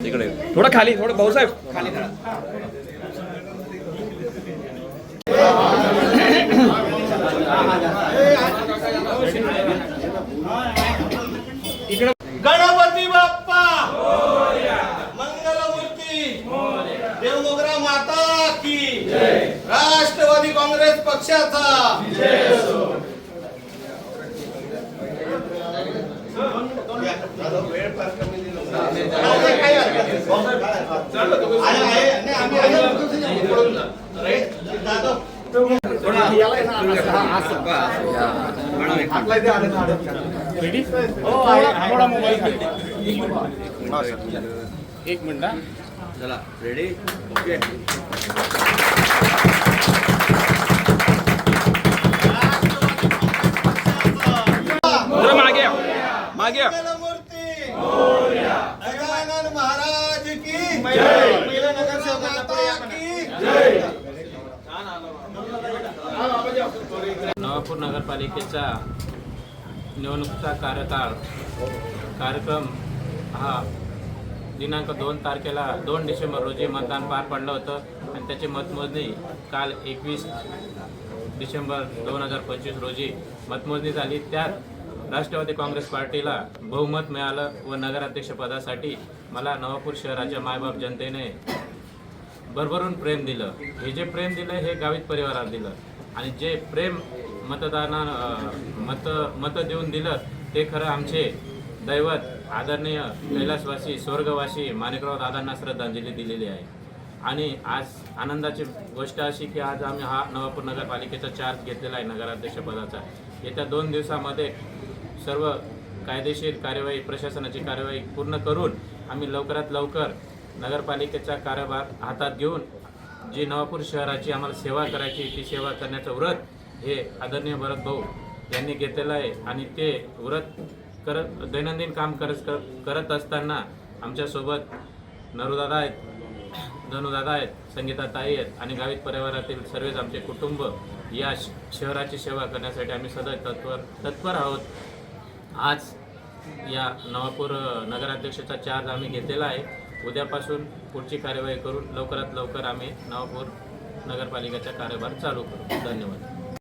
इकडे. थोडं खाली थोडं भाऊसाहेब खाली गणपती बाप्पा! मंगलमूर्ती! देवमोगरा माता की! राष्ट्रवादी काँग्रेस पक्षाचा वेळ फार कमी दिला. नाही, काही हरकत नाही. आहे, आहे. नाही, आम्ही आहे. पळून जा. रे, जाधव. एक मिनिट चला. रेडी ओके मागे मागे या. मंगलमूर्ती गजानन महाराज की पहिला नगरसेवक माता की सोलापूर नगरपालिकेचा निवडणुकीचा कार्यकाळ कार्यक्रम हा दिनांक दोन तारखेला दोन डिसेंबर रोजी मतदान पार पडलं होतं आणि त्याची मतमोजणी काल एकवीस डिसेंबर दोन हजार पंचवीस रोजी मतमोजणी झाली. त्यात राष्ट्रवादी काँग्रेस पार्टीला बहुमत मिळालं व नगराध्यक्षपदासाठी मला नवापूर शहराच्या मायबाप जनतेने भरभरून प्रेम दिलं. हे जे प्रेम दिलं हे गावित परिवाराला दिलं. आणि जे प्रेम मतदाना मत मत मतं देऊन दिलं ते खरं आमचे दैवत आदरणीय कैलासवासी स्वर्गवासी माणिकराव दादांना श्रद्धांजली दिलेली आहे. आणि आज आनंदाची गोष्ट अशी की आज आम्ही हा नवापूर नगरपालिकेचा चार्ज घेतलेला आहे नगराध्यक्षपदाचा. येत्या दोन दिवसामध्ये सर्व कायदेशीर कार्यवाही प्रशासनाची कार्यवाही पूर्ण करून आम्ही लवकरात लवकर नगरपालिकेचा कारभार हातात घेऊन जी नवापूर शहराची आम्हाला सेवा करायची ती सेवा करण्याचं व्रत हे आदरणीय भरत भाऊ यांनी घेतलेलं आहे. आणि ते व्रत करत दैनंदिन काम करत करत असताना आमच्यासोबत नरुदादा आहेत धनुदादा आहेत संगीता ताई आहेत आणि गावित परिवारातील सर्वच आमचे कुटुंब या श- शहराची सेवा करण्यासाठी आम्ही सदैव तत्पर तत्पर आहोत. आज या नवापूर नगराध्यक्षाचा चार्ज आम्ही घेतलेला आहे. उद्यापासून पुढची कार्यवाही करून लवकरात लवकर आम्ही नवापूर नगरपालिकेचा कार्यभार चालू करू. धन्यवाद.